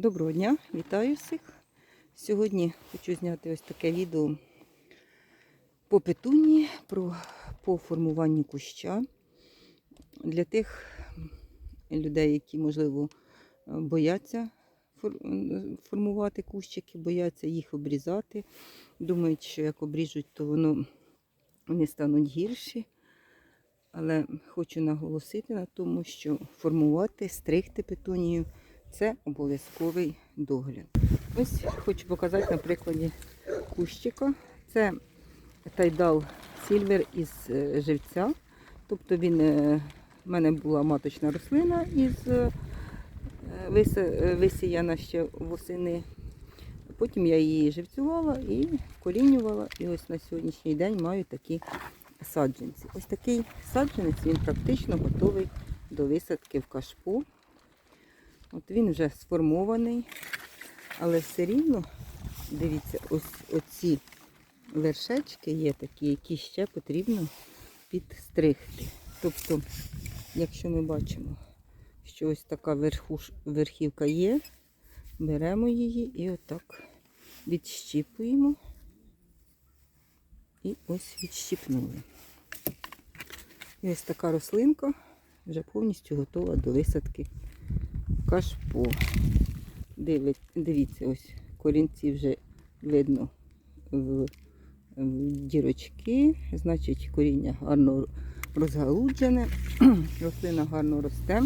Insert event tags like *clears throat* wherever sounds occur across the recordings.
Доброго дня, вітаю всіх. Сьогодні хочу зняти ось таке відео по петуні, про, по формуванню куща. Для тих людей, які, можливо, бояться формувати кущики, бояться їх обрізати. Думають, що як обріжуть, то воно вони стануть гірші. Але хочу наголосити на тому, що формувати, стригти петунію це обов'язковий догляд. Ось хочу показати на прикладі кущика. Це тайдал Сільвер із е, живця. Тобто він е, в мене була маточна рослина із е, висіяна ще восени. Потім я її живцювала і корінювала. І ось на сьогоднішній день маю такі саджанці. Ось такий саджанець він практично готовий до висадки в кашпо. От він вже сформований, але все рівно, дивіться, ось оці вершечки є такі, які ще потрібно підстригти. Тобто, якщо ми бачимо, що ось така верхуш, верхівка є, беремо її і отак відщіпуємо. І ось відщіпнули. І ось така рослинка вже повністю готова до висадки кашпо. Дивіться, ось корінці вже видно в, дірочки, значить коріння гарно розгалуджене, *clears throat* рослина гарно росте.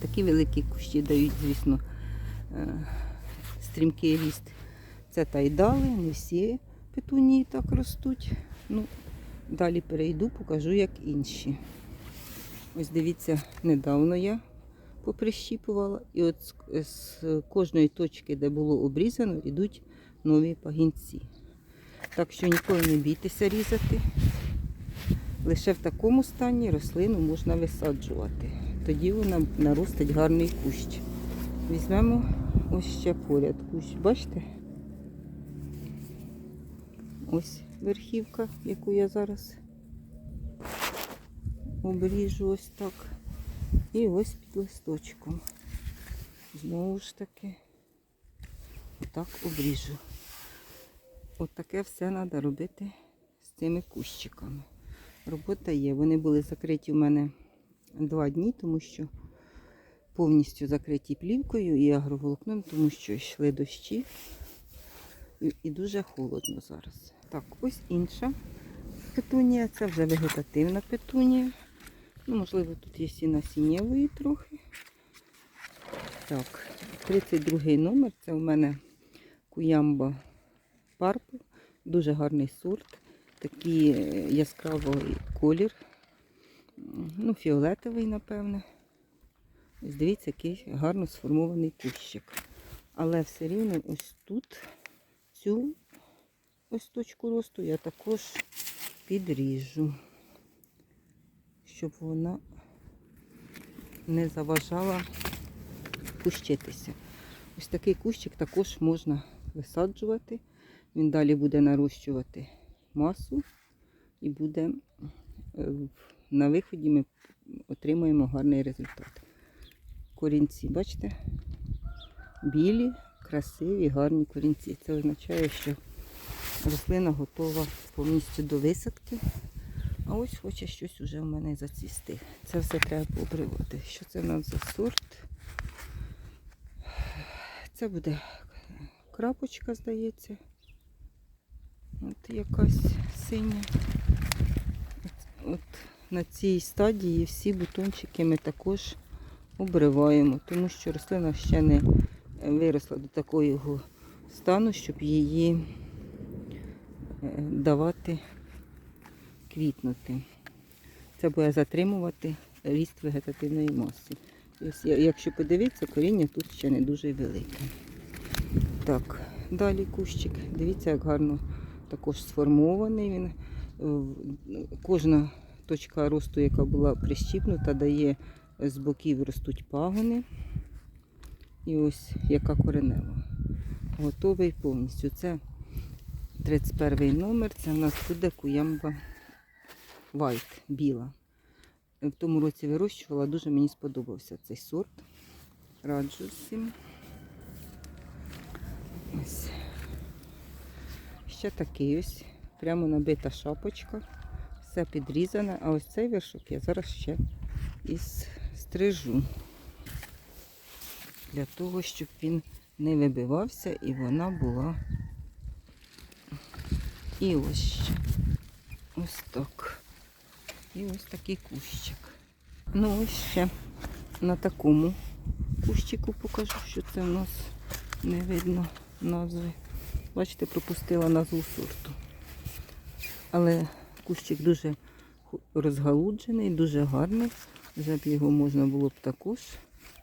Такі великі кущі дають, звісно, е, стрімкий ріст. Це тайдали, не всі петунії так ростуть. Ну, далі перейду, покажу, як інші. Ось дивіться, недавно я поприщіпувала. І от з, з кожної точки, де було обрізано, йдуть нові пагінці. Так що ніколи не бійтеся різати. Лише в такому стані рослину можна висаджувати. Тоді вона наростить гарний кущ. Візьмемо ось ще поряд кущ. Бачите? Ось верхівка, яку я зараз обріжу ось так. І ось під листочком. Знову ж таки, отак обріжу. От все треба робити з цими кущиками. Робота є. Вони були закриті у мене два дні, тому що повністю закриті плівкою і агроволокном, тому що йшли дощі. І дуже холодно зараз. Так, ось інша петунія. Це вже вегетативна петунія. Ну, можливо, тут є і насіннєвої трохи. Так, 32 номер. Це у мене куямба Purple. Дуже гарний сорт. Такий е, яскравий колір. Ну, фіолетовий, напевне. Ось дивіться, який гарно сформований кущик. Але все рівно ось тут цю ось точку росту я також підріжу, щоб вона не заважала кущитися. Ось такий кущик також можна висаджувати. Він далі буде нарощувати масу і буде е, на виході ми отримаємо гарний результат. Корінці, бачите? Білі, красиві, гарні корінці. Це означає, що рослина готова повністю до висадки. А ось хоче щось уже в мене зацвісти. Це все треба пообривати. Що це в за сорт? Це буде крапочка, здається. От якась синя. От на цій стадії всі бутончики ми також обриваємо, тому що рослина ще не виросла до такого стану, щоб її е, давати квітнути. Це буде затримувати ріст вегетативної маси. Якщо подивитися, коріння тут ще не дуже велике. Так, далі кущик. Дивіться, як гарно також сформований він. Е, Кожна точка росту, яка була прищіпнута, дає з боків ростуть пагони. І ось яка коренева. Готовий повністю. Це 31 номер. Це в нас буде куямба White, біла. В тому році вирощувала, дуже мені сподобався цей сорт. Раджу всім. Ось. Ще такий ось, прямо набита шапочка. Все підрізане, а ось цей вершок я зараз ще із стрижу. Для того, щоб він не вибивався і вона була. І ось. Ось так. І ось такий кущик. Ну ось ще на такому кущику покажу, що це в нас не видно назви. Бачите, пропустила назву сорту. Але кущик дуже розгалуджений, дуже гарний. Вже б його можна було б також.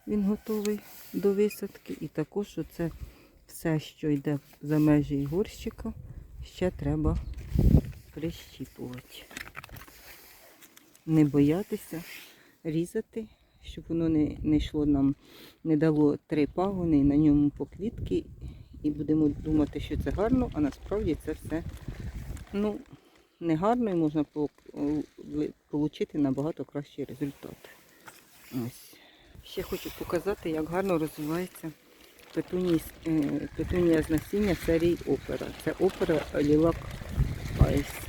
Він готовий до висадки. І також оце все, що йде за межі горщика, ще треба прищіпувати. Не боятися різати, щоб воно не, не йшло нам, не дало три пагони на ньому по квітки. І будемо думати, що це гарно, а насправді це все ну, не гарно і можна отримати набагато кращий результат. Ось. Ще хочу показати, як гарно розвивається петунія, е, петунія з насіння серії опера. Це опера Лілак Айс.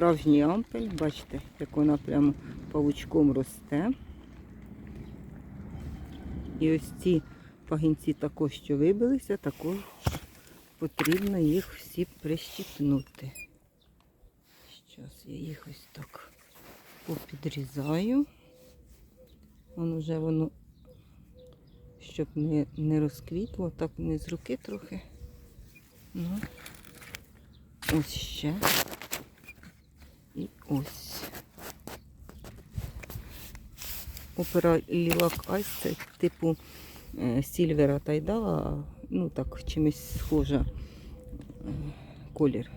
Справжній ампель, бачите, як вона прямо павучком росте. І ось ці пагінці також, що вибилися, також потрібно їх всі прищіпнути. Зараз я їх ось так попідрізаю. Воно вже воно, щоб не, не розквітло, так не з руки трохи. Ну, ось ще. Ось. Опера Лілак Айс це типу е, Сільвера Тайдала, ну так, чимось схожа е, колір.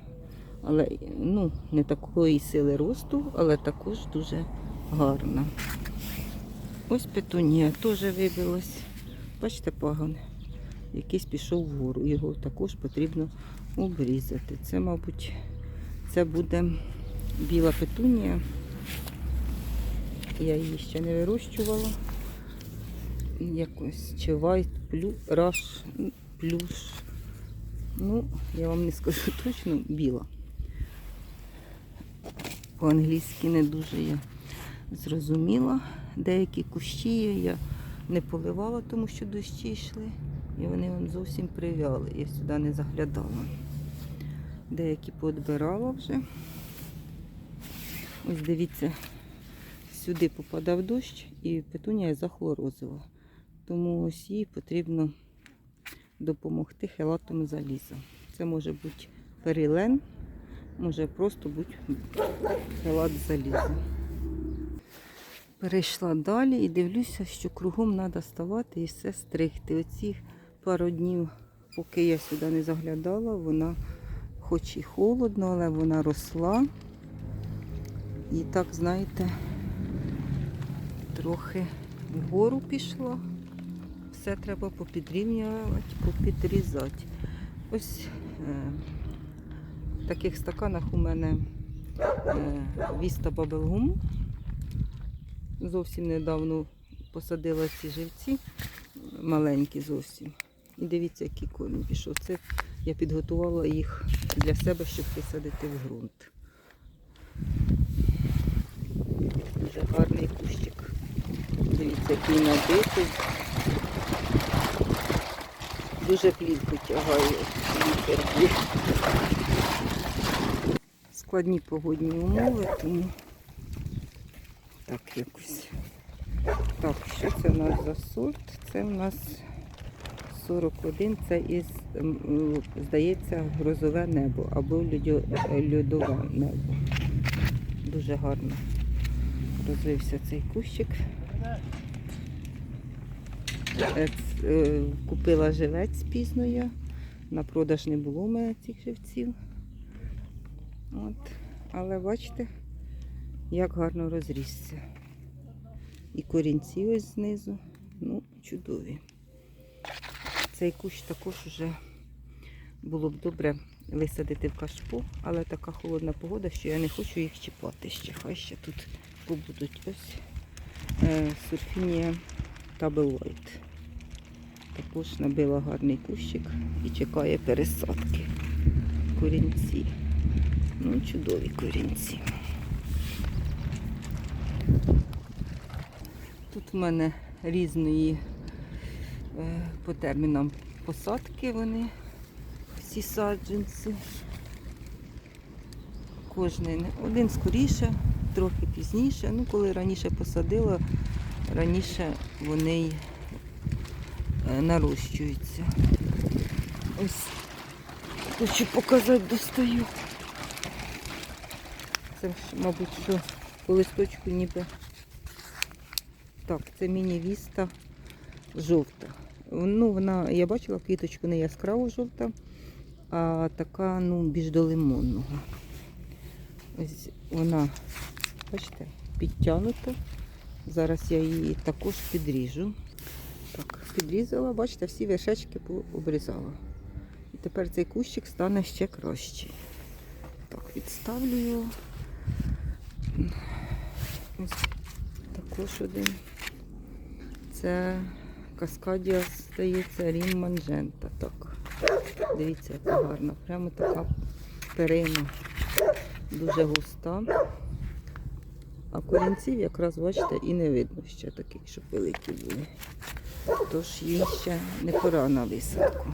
Але ну, не такої сили росту, але також дуже гарна. Ось петунія теж вибилась. Бачите, пагон. Якийсь пішов вгору. Його також потрібно обрізати. Це, мабуть, це буде біла петунія. Я її ще не вирощувала. Якось чи white плю, rush, плюш. Ну, я вам не скажу *laughs* точно, біла. По-англійськи не дуже я зрозуміла. Деякі кущі я не поливала, тому що дощі йшли. І вони вон зовсім прив'яли. Я сюди не заглядала. Деякі поодбирала вже. Ось дивіться, сюди попадав дощ і петунія захлорозила. Тому ось їй потрібно допомогти хелатом заліза. Це може бути перилен, може просто бути хелат заліза. Перейшла далі і дивлюся, що кругом треба ставати і все стригти. Оці пару днів, поки я сюди не заглядала, вона хоч і холодно, але вона росла. І так, знаєте, трохи вгору пішла. Все треба попідрівнювати, попідрізати. Ось е, в таких стаканах у мене е, Віста Бабелгум. Зовсім недавно посадила ці живці, маленькі зовсім. І дивіться, який корінь пішов. Це я підготувала їх для себе, щоб висадити в ґрунт. Дуже гарний кущик. Дивіться, який набитий. Дуже плівку тягає вітер. Складні погодні умови, тому так якось. Так, що це у нас за сорт? Це у нас 41, це із, здається, грозове небо або льодове небо. Дуже гарно розвився цей кущик. Е, Купила живець пізно я. На продаж не було у мене цих живців. От. Але бачите, як гарно розрісся. І корінці ось знизу. Ну, чудові. Цей кущ також вже було б добре висадити в кашпо, але така холодна погода, що я не хочу їх чіпати ще. Хай ще тут побудуть ось е, сурфінія Табл також набила гарний кущик і чекає пересадки. Корінці. Ну, чудові корінці. Тут в мене різної е, по термінам посадки вони, всі саджанці. Кожний один скоріше, трохи пізніше. Ну, коли раніше посадила, раніше вони й е, нарощуються. Ось хочу показати, достаю. Це ж, мабуть, що по листочку ніби. Так, це міні-віста жовта. Ну, вона, я бачила квіточку не яскраво жовта, а така, ну, більш до лимонного. Ось вона, бачите, підтягнута. Зараз я її також підріжу. Так, підрізала, бачите, всі вершечки обрізала. І тепер цей кущик стане ще кращий. Так, відставлю його. Ось також один. Це каскадія, здається, Рім Манжента. Так. Дивіться, яка гарна. Прямо така перина. Дуже густа. А корінців якраз, бачите, і не видно ще таких, щоб великі були. Тож їй ще не пора на висадку.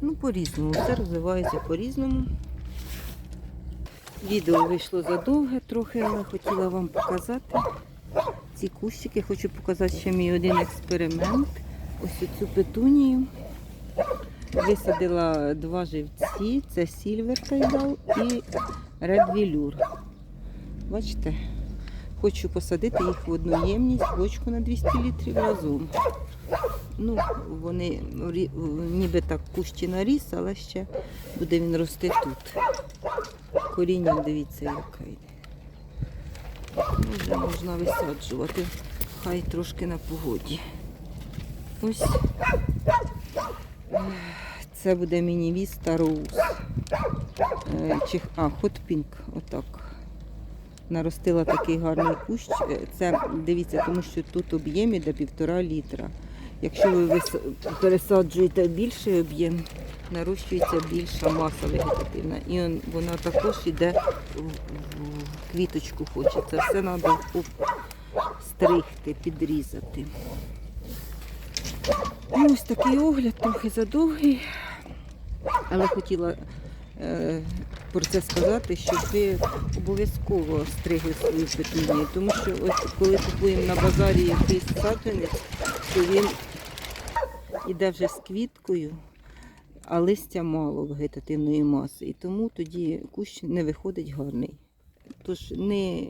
Ну, по-різному. Все розвивається по-різному. Відео вийшло задовге трохи, але хотіла вам показати ці кущики. Хочу показати ще мій один експеримент. Ось цю петунію. Висадила два живці, це Сільвер Тайдал і Ред Вілюр. Бачите? Хочу посадити їх в одну ємність, бочку на 200 літрів разом. Ну, вони ніби так кущі наріс, але ще буде він рости тут. Коріння, дивіться, яке йде. Ну, Вже можна висаджувати. Хай трошки на погоді. Ось це буде міні-віста роуз. Е, а, хот пінк, отак. Наростила такий гарний кущ. Е, Це дивіться, тому що тут об'єм іде півтора літра. Якщо ви пересаджуєте більший об'єм, нарощується більша маса вегетативна. І вона також йде в, квіточку хоче. Це все треба стригти, підрізати. Ось такий огляд, трохи задовгий. Але хотіла про це сказати, щоб ви обов'язково стригли свою петунію. Тому що ось коли купуємо на базарі якийсь саджанець, то він іде вже з квіткою, а листя мало вегетативної маси. І тому тоді кущ не виходить гарний. Тож не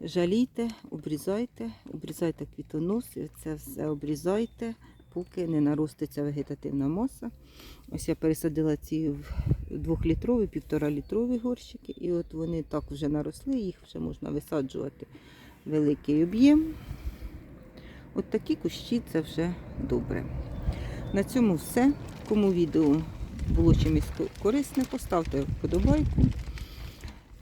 жалійте, обрізайте, обрізайте квітоноси, це все обрізайте, поки не нароститься вегетативна маса. Ось я пересадила ці в двохлітрові, півторалітрові горщики, і от вони так вже наросли, їх вже можна висаджувати великий об'єм. От такі кущі це вже добре. На цьому все. Кому відео було чимось корисне, поставте вподобайку.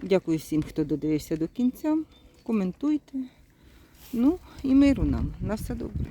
Дякую всім, хто додивився до кінця. Коментуйте. Ну і миру нам. На все добре.